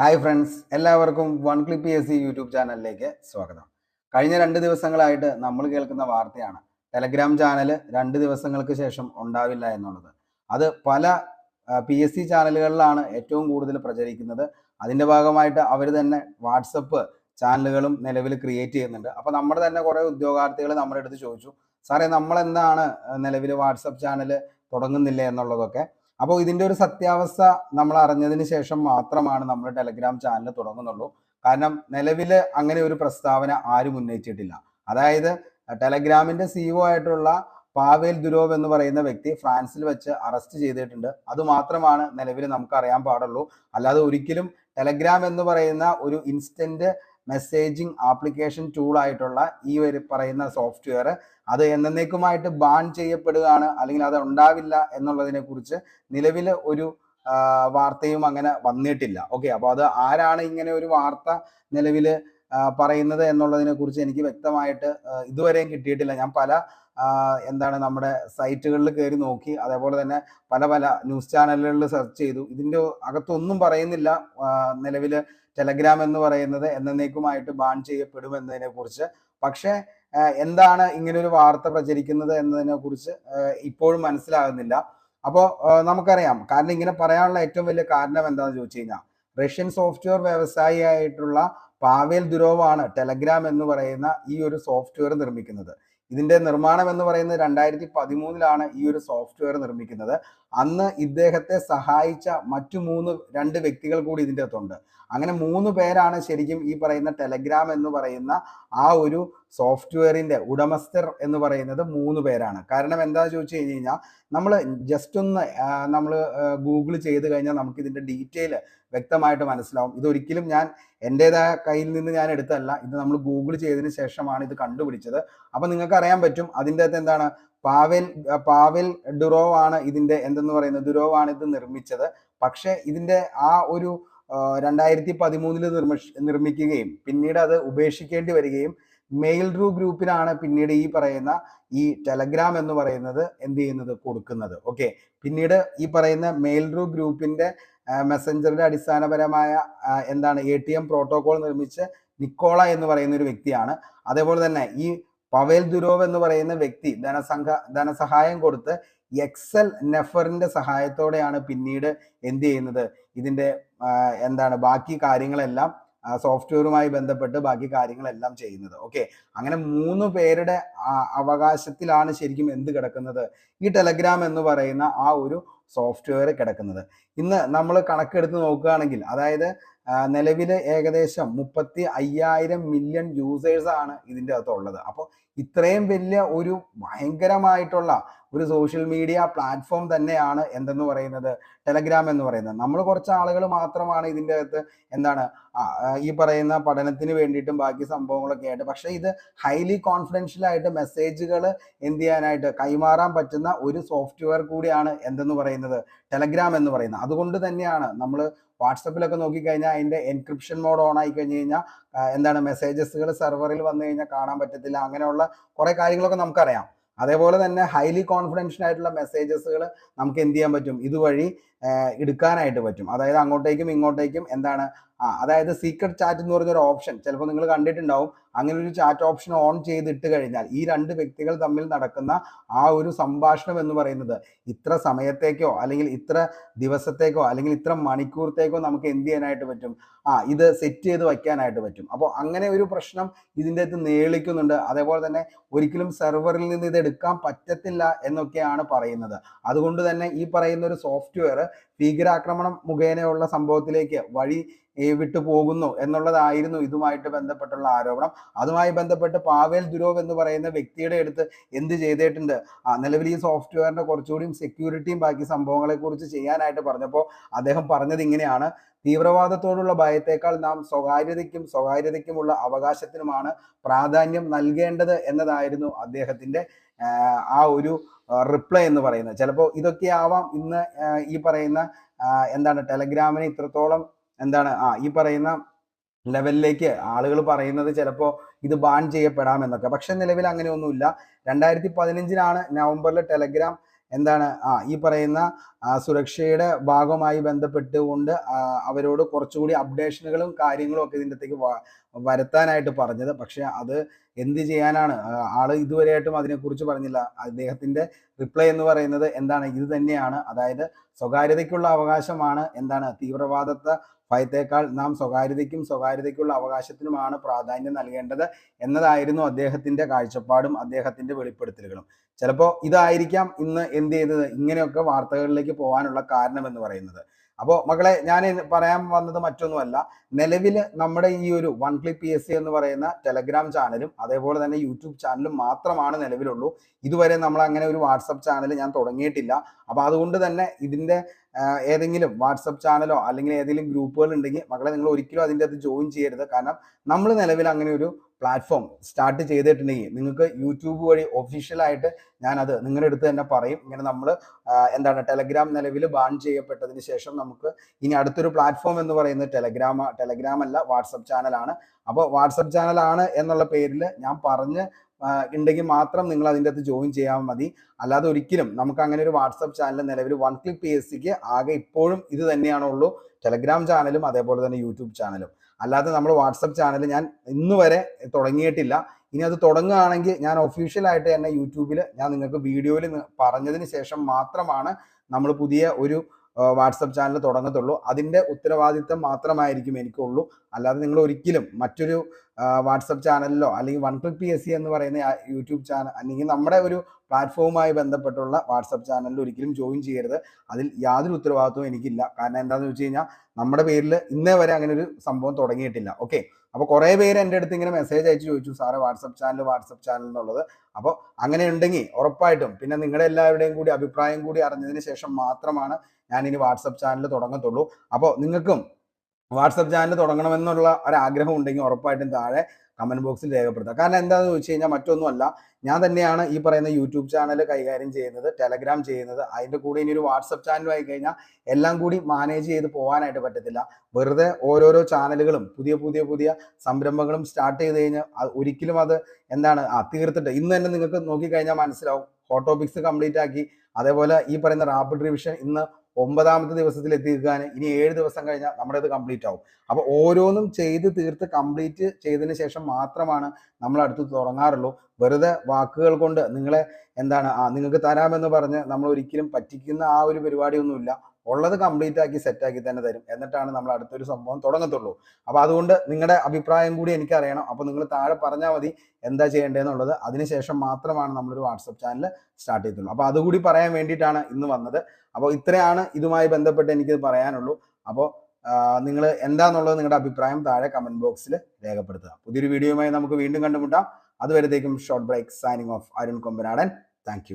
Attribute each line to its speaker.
Speaker 1: Hi friends എല്ലാവർക്കും one click S C YouTube ചാനലിലേക്ക് സ്വാഗതം. കഴിഞ്ഞ രണ്ട് ദിവസങ്ങളായിട്ട് നമ്മൾ കേൾക്കുന്ന വാർത്തയാണ്. ടെലഗ്രാം ചാനൽ രണ്ട് ദിവസങ്ങൾക്ക് ശേഷം ഉണ്ടാവില്ല എന്നുള്ളത്. അത് പല പി എസ് സി ചാനലുകളിലാണ് ഏറ്റവും കൂടുതൽ പ്രചരിക്കുന്നത്. അതിന്റെ ഭാഗമായിട്ട് അവർ തന്നെ വാട്സപ്പ് ചാനലുകളും നിലവിൽ ക്രിയേറ്റ് ചെയ്യുന്നുണ്ട്. അപ്പോൾ നമ്മുടെ തന്നെ കുറേ ഉദ്യോഗാർത്ഥികൾ നമ്മുടെ അടുത്ത് ചോദിച്ചു സാറേ നമ്മളെന്താണ് നിലവിൽ വാട്സപ്പ് ചാനൽ തുടങ്ങുന്നില്ല? എന്നുള്ളതൊക്കെ. അപ്പോൾ ഇതിന്റെ ഒരു സത്യാവസ്ഥ നമ്മൾ അറിഞ്ഞതിന് ശേഷം മാത്രമാണ് നമ്മൾ ടെലഗ്രാം ചാനൽ തുടങ്ങുന്നുള്ളൂ. കാരണം നിലവിൽ അങ്ങനെ ഒരു പ്രസ്താവന ആരും ഉന്നയിച്ചിട്ടില്ല. അതായത് ടെലഗ്രാമിന്റെ സിഇഒ ആയിട്ടുള്ള പാവേൽ ദുരോവ് എന്ന് പറയുന്ന വ്യക്തി ഫ്രാൻസിൽ വെച്ച് അറസ്റ്റ് ചെയ്തിട്ടുണ്ട്. അതുമാത്രമാണ് നിലവിൽ നമുക്ക് അറിയാൻ പാടുള്ളൂ. അല്ലാതെ ഒരിക്കലും ടെലഗ്രാം എന്ന് പറയുന്ന ഒരു ഇൻസ്റ്റന്റ് മെസ്സേജിങ് ആപ്ലിക്കേഷൻ ടൂളായിട്ടുള്ള ഈ ഒരു പറയുന്ന സോഫ്റ്റ്വെയർ അത് എന്നേക്കുമായിട്ട് ബാൻ ചെയ്യപ്പെടുകയാണ് അല്ലെങ്കിൽ അത് ഉണ്ടാവില്ല എന്നുള്ളതിനെ കുറിച്ച് നിലവിൽ ഒരു വാർത്തയും അങ്ങനെ വന്നിട്ടില്ല. ഓക്കെ അപ്പോൾ അത് ആരാണ് ഇങ്ങനെ ഒരു വാർത്ത നിലവിൽ പറയുന്നത് എന്നുള്ളതിനെ കുറിച്ച് എനിക്ക് വ്യക്തമായിട്ട് ഇതുവരെയും കിട്ടിയിട്ടില്ല. ഞാൻ പല എന്താണ് നമ്മുടെ സൈറ്റുകളിൽ കയറി നോക്കി അതേപോലെ തന്നെ പല പല ന്യൂസ് ചാനലുകളിൽ സെർച്ച് ചെയ്തു. ഇതിന്റെ അകത്തൊന്നും പറയുന്നില്ല നിലവിൽ ടെലഗ്രാം എന്ന് പറയുന്നത് എന്നേക്കുമായിട്ട് ബാൺ ചെയ്യപ്പെടും എന്നതിനെ കുറിച്ച് പക്ഷേ എന്താണ് ഇങ്ങനെ ഒരു വാർത്ത പ്രചരിക്കുന്നത് എന്നതിനെ കുറിച്ച് ഇപ്പോഴും മനസ്സിലാകുന്നില്ല. അപ്പോൾ നമുക്കറിയാം. കാരണം ഇങ്ങനെ പറയാനുള്ള ഏറ്റവും വലിയ കാരണം എന്താണെന്ന് ചോദിച്ചു കഴിഞ്ഞാൽ റഷ്യൻ സോഫ്റ്റ്വെയർ വ്യവസായിയായിട്ടുള്ള പാവേൽ ദുരോവാണ് ടെലഗ്രാം എന്ന് പറയുന്ന ഈ ഒരു സോഫ്റ്റ്വെയർ നിർമ്മിക്കുന്നത്. ഇതിന്റെ നിർമ്മാണം എന്ന് പറയുന്നത് രണ്ടായിരത്തി പതിമൂന്നിലാണ് ഈ ഒരു സോഫ്റ്റ്വെയർ നിർമ്മിക്കുന്നത്. അന്ന് ഇദ്ദേഹത്തെ സഹായിച്ച മറ്റു മൂന്ന് രണ്ട് വ്യക്തികൾ കൂടി ഇതിന്റെ അകത്തുണ്ട്. അങ്ങനെ മൂന്ന് പേരാണ് ശരിക്കും ഈ പറയുന്ന ടെലഗ്രാം എന്ന് പറയുന്ന ആ ഒരു സോഫ്റ്റ്വെയറിന്റെ ഉടമസ്ഥർ എന്ന് പറയുന്നത് മൂന്ന് പേരാണ്. കാരണം എന്താണെന്ന് ചോദിച്ചു കഴിഞ്ഞ് കഴിഞ്ഞാൽ നമ്മൾ ജസ്റ്റ് ഒന്ന് നമ്മൾ ഗൂഗിൾ ചെയ്ത് കഴിഞ്ഞാൽ നമുക്ക് ഇതിന്റെ ഡീറ്റെയിൽ വ്യക്തമായിട്ട് മനസ്സിലാവും. ഇതൊരിക്കലും ഞാൻ എന്റെതായ കയ്യിൽ നിന്ന് ഞാൻ എടുത്തല്ല ഇത് നമ്മൾ ഗൂഗിൾ ചെയ്തതിന് ശേഷമാണ് ഇത് കണ്ടുപിടിച്ചത്. അപ്പം നിങ്ങൾക്ക് അറിയാൻ പറ്റും അതിന്റെ അകത്ത് എന്താണ്? പാവേൽ പാവൽ ഡുറോവ് ആണ് ഇതിന്റെ എന്തെന്ന് പറയുന്നത്? ഡുറോവ് ആണ് ഇത് നിർമ്മിച്ചത്. പക്ഷേ ഇതിന്റെ ആ ഒരു രണ്ടായിരത്തി പതിമൂന്നിൽ നിർമ്മി നിർമ്മിക്കുകയും പിന്നീട് അത് ഉപേക്ഷിക്കേണ്ടി വരികയും മെയിൽ റൂ ഗ്രൂപ്പിനാണ് പിന്നീട് ഈ പറയുന്ന ഈ ടെലഗ്രാം എന്ന് പറയുന്നത് എന്ത് ചെയ്യുന്നത്? കൊടുക്കുന്നത്. ഓക്കെ. പിന്നീട് ഈ പറയുന്ന മെയിൽ റൂ ഗ്രൂപ്പിന്റെ മെസ്സഞ്ചറിന്റെ അടിസ്ഥാനപരമായ എന്താണ് എ ടി എം പ്രോട്ടോകോൾ നിർമ്മിച്ച് നിക്കോള എന്ന് പറയുന്ന ഒരു വ്യക്തിയാണ്. അതേപോലെ തന്നെ ഈ പവേൽ ദുരോവ് എന്ന് പറയുന്ന വ്യക്തി ധനസംഘ ധനസഹായം കൊടുത്ത് എക്സൽ നെഫറിന്റെ സഹായത്തോടെയാണ് പിന്നീട് എന്ത് ചെയ്യുന്നത്? ഇതിന്റെ എന്താണ് ബാക്കി കാര്യങ്ങളെല്ലാം സോഫ്റ്റ്വെയറുമായി ബന്ധപ്പെട്ട് ബാക്കി കാര്യങ്ങളെല്ലാം ചെയ്യുന്നത്. ഓക്കെ അങ്ങനെ മൂന്ന് പേരുടെ അവകാശത്തിലാണ് ശരിക്കും എന്ത് കിടക്കുന്നത്? ഈ ടെലഗ്രാം എന്ന് പറയുന്ന ആ ഒരു സോഫ്റ്റ്വെയർ കിടക്കുന്നത്. ഇന്ന് നമ്മൾ കണക്കെടുത്ത് നോക്കുകയാണെങ്കിൽ അതായത് നിലവിൽ ഏകദേശം മുപ്പത്തി അയ്യായിരം മില്യൺ യൂസേഴ്സ് ആണ് ഇതിന്റെ അകത്തുള്ളത്. അപ്പോൾ ഇത്രയും വലിയ ഒരു ഭയങ്കരമായിട്ടുള്ള ഒരു സോഷ്യൽ മീഡിയ പ്ലാറ്റ്ഫോം തന്നെയാണ് എന്തെന്ന് പറയുന്നത്? ടെലഗ്രാം എന്ന് പറയുന്നത്. നമ്മൾ കുറച്ച് ആളുകൾ മാത്രമാണ് ഇതിന്റെ അകത്ത് എന്താണ് ഈ പറയുന്ന പഠനത്തിന് വേണ്ടിയിട്ടും ബാക്കി സംഭവങ്ങളൊക്കെ ആയിട്ട്. പക്ഷേ ഇത് ഹൈലി കോൺഫിഡൻഷ്യൽ ആയിട്ട് മെസ്സേജുകൾ എന്ത് ചെയ്യാനായിട്ട് കൈമാറാൻ പറ്റുന്ന ഒരു സോഫ്റ്റ്വെയർ കൂടിയാണ് എന്തെന്ന് പറയുന്നത്? ടെലഗ്രാം എന്ന് പറയുന്നത്. അതുകൊണ്ട് തന്നെയാണ് നമ്മൾ വാട്സപ്പിലൊക്കെ നോക്കിക്കഴിഞ്ഞാൽ അതിന്റെ എൻക്രിപ്ഷൻ മോഡ് ഓൺ ആയി കഴിഞ്ഞ് കഴിഞ്ഞാൽ എന്താണ് മെസ്സേജസുകൾ സെർവറിൽ വന്നു കഴിഞ്ഞാൽ കാണാൻ പറ്റത്തില്ല. അങ്ങനെയുള്ള കുറെ കാര്യങ്ങളൊക്കെ നമുക്കറിയാം. അതേപോലെ തന്നെ ഹൈലി കോൺഫിഡൻഷ്യൽ ആയിട്ടുള്ള മെസ്സേജസുകൾ നമുക്ക് എന്ത് ചെയ്യാൻ പറ്റും? ഇതുവഴി എടുക്കാനായിട്ട് പറ്റും. അതായത് അങ്ങോട്ടേക്കും ഇങ്ങോട്ടേക്കും എന്താണ് അതായത് സീക്രട്ട് ചാറ്റ് എന്ന് പറഞ്ഞൊരു ഓപ്ഷൻ ചിലപ്പോൾ നിങ്ങൾ കണ്ടിട്ടുണ്ടാവും. അങ്ങനെ ഒരു ചാറ്റ് ഓപ്ഷൻ ഓൺ ചെയ്തിട്ട് കഴിഞ്ഞാൽ ഈ രണ്ട് വ്യക്തികൾ തമ്മിൽ നടക്കുന്ന ആ ഒരു സംഭാഷണം എന്ന് പറയുന്നത് ഇത്ര സമയത്തേക്കോ അല്ലെങ്കിൽ ഇത്ര ദിവസത്തേക്കോ അല്ലെങ്കിൽ ഇത്ര മണിക്കൂറത്തേക്കോ നമുക്ക് എന്ത് ചെയ്യാനായിട്ട് പറ്റും? ആ ഇത് സെറ്റ് ചെയ്ത് വയ്ക്കാനായിട്ട് പറ്റും. അപ്പോൾ അങ്ങനെ ഒരു പ്രശ്നം ഇതിന്റെ അകത്ത് നേളിക്കുന്നുണ്ട്. അതേപോലെ തന്നെ ഒരിക്കലും സെർവറിൽ നിന്ന് ഇത് എടുക്കാൻ പറ്റത്തില്ല എന്നൊക്കെയാണ് പറയുന്നത്. അതുകൊണ്ട് തന്നെ ഈ പറയുന്ന ഒരു സോഫ്റ്റ്വെയർ ഭീകരാക്രമണം മുഖേനയുള്ള സംഭവത്തിലേക്ക് വഴി വിട്ടു പോകുന്നു എന്നുള്ളതായിരുന്നു ഇതുമായിട്ട് ബന്ധപ്പെട്ടുള്ള ആരോപണം. അതുമായി ബന്ധപ്പെട്ട് പാവേൽ ദുരോവ് എന്ന് പറയുന്ന വ്യക്തിയുടെ അടുത്ത് എന്ത് ചെയ്തിട്ടുണ്ട്? ആ നിലവിൽ ഈ സോഫ്റ്റ്വെയറിന്റെ കുറച്ചുകൂടിയും സെക്യൂരിറ്റിയും ബാക്കി സംഭവങ്ങളെ കുറിച്ച് ചെയ്യാനായിട്ട് പറഞ്ഞപ്പോൾ അദ്ദേഹം പറഞ്ഞത് ഇങ്ങനെയാണ്. തീവ്രവാദത്തോടുള്ള ഭയത്തേക്കാൾ നാം സ്വകാര്യതയ്ക്കും സ്വകാര്യതയ്ക്കുമുള്ള അവകാശത്തിനുമാണ് പ്രാധാന്യം നൽകേണ്ടത് എന്നതായിരുന്നു അദ്ദേഹത്തിന്റെ ആ, ഒരു റിപ്ലൈ എന്ന് പറയുന്നത്. ചിലപ്പോൾ ഇതൊക്കെ ആവാം ഇന്ന് ഈ പറയുന്ന എന്താണ് ടെലഗ്രാമിന് ഇത്രത്തോളം എന്താണ് ആ ഈ പറയുന്ന ലെവലിലേക്ക് ആളുകൾ പറയുന്നത് ചിലപ്പോൾ ഇത് ബാൻ ചെയ്യപ്പെടാം എന്നൊക്കെ. പക്ഷെ നിലവിൽ അങ്ങനെയൊന്നുമില്ല. രണ്ടായിരത്തി പതിനഞ്ചിനാണ് നവംബറിൽ ടെലഗ്രാം എന്താണ്? ആ ഈ പറയുന്ന സുരക്ഷയുടെ ഭാഗമായി ബന്ധപ്പെട്ടുകൊണ്ട് അവരോട് കുറച്ചുകൂടി അപ്ഡേഷനുകളും കാര്യങ്ങളും ഒക്കെ ഇതിന്റെ വരുത്താനായിട്ട് പറഞ്ഞത്. പക്ഷെ അത് എന്ത് ചെയ്യാനാണ്? ആൾ ഇതുവരെയായിട്ടും അതിനെക്കുറിച്ച് പറഞ്ഞില്ല. അദ്ദേഹത്തിന്റെ റിപ്ലൈ എന്ന് പറയുന്നത് എന്താണ്? ഇത് തന്നെയാണ്. അതായത് സ്വകാര്യതയ്ക്കുള്ള അവകാശമാണ് എന്താണ്? തീവ്രവാദത്തെ ഭയത്തേക്കാൾ നാം സ്വകാര്യതയ്ക്കും സ്വകാര്യതയ്ക്കുള്ള അവകാശത്തിനുമാണ് പ്രാധാന്യം നൽകേണ്ടത് എന്നതായിരുന്നു അദ്ദേഹത്തിന്റെ കാഴ്ചപ്പാടും അദ്ദേഹത്തിന്റെ വെളിപ്പെടുത്തലുകളും. ചിലപ്പോൾ ഇതായിരിക്കാം ഇന്ന് എന്ത് ചെയ്തത്? ഇങ്ങനെയൊക്കെ വാർത്തകളിലേക്ക് പോകാനുള്ള കാരണം എന്ന് പറയുന്നത്. അപ്പോൾ മക്കളെ ഞാൻ പറയാൻ വന്നത് മറ്റൊന്നുമല്ല. നിലവിൽ നമ്മുടെ ഈ ഒരു one click P S C എന്ന് പറയുന്ന ടെലഗ്രാം ചാനലും അതേപോലെ തന്നെ യൂട്യൂബ് ചാനലും മാത്രമാണ് നിലവിലുള്ളൂ. ഇതുവരെ നമ്മൾ അങ്ങനെ ഒരു വാട്സപ്പ് ചാനൽ ഞാൻ തുടങ്ങിയിട്ടില്ല. അപ്പോൾ അതുകൊണ്ട് തന്നെ ഇതിന്റെ ആഹ് ഏതെങ്കിലും വാട്സപ്പ് ചാനലോ അല്ലെങ്കിൽ ഏതെങ്കിലും ഗ്രൂപ്പുകൾ ഉണ്ടെങ്കിൽ മക്കളെ നിങ്ങൾ ഒരിക്കലും അതിന്റെ അകത്ത് ജോയിൻ ചെയ്യരുത്. കാരണം നമ്മൾ നിലവിൽ അങ്ങനെ ഒരു പ്ലാറ്റ്ഫോം സ്റ്റാർട്ട് ചെയ്തിട്ടുണ്ടെങ്കിൽ നിങ്ങൾക്ക് യൂട്യൂബ് വഴി ഒഫീഷ്യലായിട്ട് ഞാനത് നിങ്ങളുടെ അടുത്ത് തന്നെ പറയും. ഇങ്ങനെ നമ്മൾ എന്താണ് ടെലഗ്രാം നിലവിൽ ബാൻ ചെയ്യപ്പെട്ടതിന് ശേഷം നമുക്ക് ഇനി അടുത്തൊരു പ്ലാറ്റ്ഫോം എന്ന് പറയുന്നത് ടെലഗ്രാം ടെലഗ്രാം അല്ല വാട്സപ്പ് ചാനലാണ്. അപ്പോൾ വാട്സപ്പ് ചാനലാണ് എന്നുള്ള പേരിൽ ഞാൻ പറഞ്ഞ് ഉണ്ടെങ്കിൽ മാത്രം നിങ്ങൾ അതിന്റെ അകത്ത് ജോയിൻ ചെയ്യാൻ മതി. അല്ലാതെ ഒരിക്കലും നമുക്ക് അങ്ങനെ ഒരു വാട്സപ്പ് ചാനൽ നിലവിൽ വൺ ക്ലിക്ക് പി എസ് സിക്ക് ആകെ ഇപ്പോഴും ഇത് തന്നെയാണുള്ളൂ. ടെലഗ്രാം ചാനലും അതേപോലെ തന്നെ യൂട്യൂബ് ചാനലും അല്ലാതെ നമ്മൾ വാട്സപ്പ് ചാനൽ ഞാൻ ഇന്ന് വരെ തുടങ്ങിയിട്ടില്ല. ഇനി അത് തുടങ്ങുകയാണെങ്കിൽ ഞാൻ ഒഫീഷ്യലായിട്ട് തന്നെ യൂട്യൂബിൽ ഞാൻ നിങ്ങൾക്ക് വീഡിയോയിൽ പറഞ്ഞതിന് ശേഷം മാത്രമാണ് നമ്മൾ പുതിയ ഒരു വാട്സപ്പ് ചാനൽ തുടങ്ങത്തുള്ളൂ. അതിന്റെ ഉത്തരവാദിത്തം മാത്രമായിരിക്കും എനിക്കുള്ളൂ. അല്ലാതെ നിങ്ങൾ ഒരിക്കലും മറ്റൊരു വാട്സപ്പ് ചാനലിലോ അല്ലെങ്കിൽ one click P S C എന്ന് പറയുന്ന യൂട്യൂബ് ചാനൽ അല്ലെങ്കിൽ നമ്മുടെ ഒരു പ്ലാറ്റ്ഫോമുമായി ബന്ധപ്പെട്ടുള്ള വാട്സപ്പ് ചാനലിൽ ഒരിക്കലും ജോയിൻ ചെയ്യരുത്. അതിൽ യാതൊരു ഉത്തരവാദിത്വവും എനിക്കില്ല. കാരണം എന്താണെന്ന് വെച്ച് കഴിഞ്ഞാൽ നമ്മുടെ പേരിൽ ഇന്നേ വരെ അങ്ങനെ ഒരു സംഭവം തുടങ്ങിയിട്ടില്ല. ഓക്കെ അപ്പോൾ കുറേ പേര് എന്റെ അടുത്ത് ഇങ്ങനെ മെസ്സേജ് അയച്ചു ചോദിച്ചു sir WhatsApp channel WhatsApp channel എന്നുള്ളത്. അപ്പോൾ അങ്ങനെ ഉണ്ടെങ്കിൽ ഉറപ്പായിട്ടും പിന്നെ നിങ്ങളുടെ എല്ലാവരുടെയും കൂടി അഭിപ്രായം കൂടി അറിഞ്ഞതിന് ശേഷം മാത്രമാണ് ഞാൻ ഇനി വാട്സപ്പ് ചാനൽ തുടങ്ങത്തുള്ളൂ. അപ്പോൾ നിങ്ങൾക്കും വാട്സപ്പ് ചാനൽ തുടങ്ങണമെന്നുള്ള ഒരു ആഗ്രഹം ഉണ്ടെങ്കിൽ ഉറപ്പായിട്ടും താഴെ കമന്റ് ബോക്സിൽ രേഖപ്പെടുത്തുക കാരണം എന്താണെന്ന് ചോദിച്ചു കഴിഞ്ഞാൽ മറ്റൊന്നുമല്ല ഞാൻ തന്നെയാണ് ഈ പറയുന്ന യൂട്യൂബ് ചാനൽ കൈകാര്യം ചെയ്യുന്നത് ടെലഗ്രാം ചെയ്യുന്നത്. അതിന്റെ കൂടെ ഇനി ഒരു വാട്സപ്പ് ചാനലുമായി കഴിഞ്ഞാൽ എല്ലാം കൂടി മാനേജ് ചെയ്ത് പോകാനായിട്ട് പറ്റത്തില്ല. വെറുതെ ഓരോരോ ചാനലുകളും പുതിയ പുതിയ പുതിയ സംരംഭങ്ങളും സ്റ്റാർട്ട് ചെയ്ത് കഴിഞ്ഞാൽ ഒരിക്കലും അത് എന്താണ് ആ തീർത്തിട്ട്. ഇന്ന് തന്നെ നിങ്ങൾക്ക് നോക്കിക്കഴിഞ്ഞാൽ മനസ്സിലാവും. ഹോട്ടോപിക്സ് കംപ്ലീറ്റ് ആക്കി. അതേപോലെ ഈ പറയുന്ന റാപ്പിഡ് റിവിഷൻ ഇന്ന് ഒമ്പതാമത്തെ ദിവസത്തിൽ എത്തിക്കാൻ ഇനി ഏഴ് ദിവസം കഴിഞ്ഞാൽ നമ്മുടെ ഇത് കംപ്ലീറ്റ് ആവും. അപ്പോൾ ഓരോന്നും ചെയ്ത് തീർത്ത് കംപ്ലീറ്റ് ചെയ്തതിന് ശേഷം മാത്രമാണ് നമ്മൾ അടുത്ത് തുടങ്ങാറുള്ളൂ. വെറുതെ വാക്കുകൾ കൊണ്ട് നിങ്ങളെ എന്താണ് നിങ്ങൾക്ക് തരാമെന്ന് പറഞ്ഞ് നമ്മൾ ഒരിക്കലും പറ്റിക്കുന്ന ആ ഒരു പരിപാടിയൊന്നുമില്ല. ഉള്ളത് കംപ്ലീറ്റ് ആക്കി സെറ്റ് ആക്കി തന്നെ തരും. എന്നിട്ടാണ് നമ്മൾ അടുത്തൊരു സംഭവം തുടങ്ങത്തുള്ളൂ. അപ്പോൾ അതുകൊണ്ട് നിങ്ങളുടെ അഭിപ്രായം കൂടി എനിക്ക് അറിയണം അപ്പോൾ നിങ്ങൾ താഴെ പറഞ്ഞാൽ മതി എന്താ ചെയ്യേണ്ടതെന്നുള്ളത്. അതിനുശേഷം മാത്രമാണ് നമ്മളൊരു വാട്സപ്പ് ചാനൽ സ്റ്റാർട്ട് ചെയ്തിട്ടുള്ളൂ അപ്പോൾ അതുകൂടി പറയാൻ വേണ്ടിയിട്ടാണ് ഇന്ന് വന്നത്. അപ്പോൾ ഇത്രയാണ് ഇതുമായി ബന്ധപ്പെട്ട് എനിക്ക് പറയാനുള്ളൂ. അപ്പോൾ നിങ്ങൾ എന്താണെന്നുള്ളത് നിങ്ങളുടെ അഭിപ്രായം താഴെ കമന്റ് ബോക്സിൽ രേഖപ്പെടുത്തുക. പുതിയൊരു വീഡിയോയുമായി നമുക്ക് വീണ്ടും കണ്ടുമുട്ടാം. അതുവരത്തേക്കും short break signing off Arun Kombanadan thank